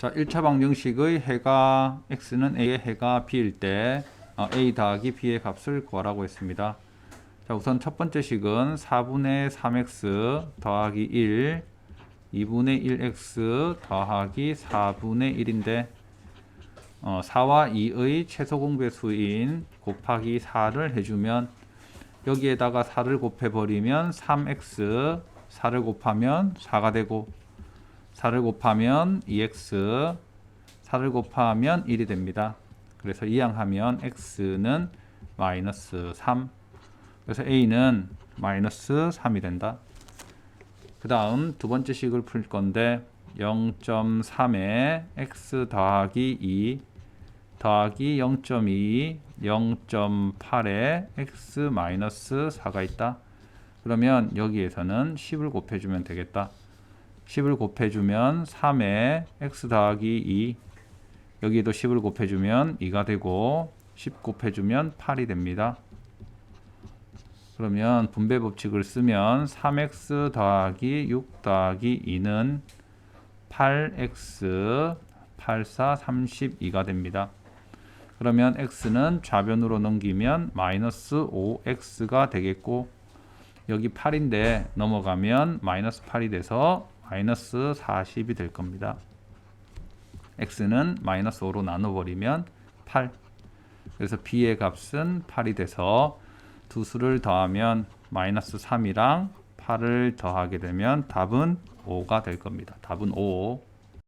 자, 1차 방정식의 해가 x는 a의 해가 b일 때 어, a 더하기 b의 값을 구하라고 했습니다. 자, 우선 첫 번째 식은 4분의 3x 더하기 1, 2분의 1x 더하기 4분의 1인데 어, 4와 2의 최소 공배수인 곱하기 4를 해주면 여기에다가 4를 곱해버리면 3x 4를 곱하면 4가 되고 4를 곱하면 2x 4를 곱하면 1이 됩니다. 그래서 이항하면 x는 마이너스 3 그래서 a는 마이너스 3이 된다. 그 다음 두 번째 식을 풀 건데 0.3에 x 더하기 2 더하기 0.2 0.8에 x 마이너스 4가 있다. 그러면 여기에서는 10을 곱해주면 되겠다. 10을 곱해주면 3에 x 더하기 2 여기도 10을 곱해주면 2가 되고 10 곱해주면 8이 됩니다. 그러면 분배 법칙을 쓰면 3x 더하기 6 더하기 2는 8x 84 32가 됩니다. 그러면 x는 좌변으로 넘기면 마이너스 5x가 되겠고 여기 8인데 넘어가면 마이너스 8이 돼서 마이너스 40이 될 겁니다. x는 마이너스 5로 나눠버리면 8 그래서 b의 값은 8이 돼서 두 수를 더하면 마이너스 3이랑 8을 더하게 되면 답은 5가 될 겁니다. 답은 5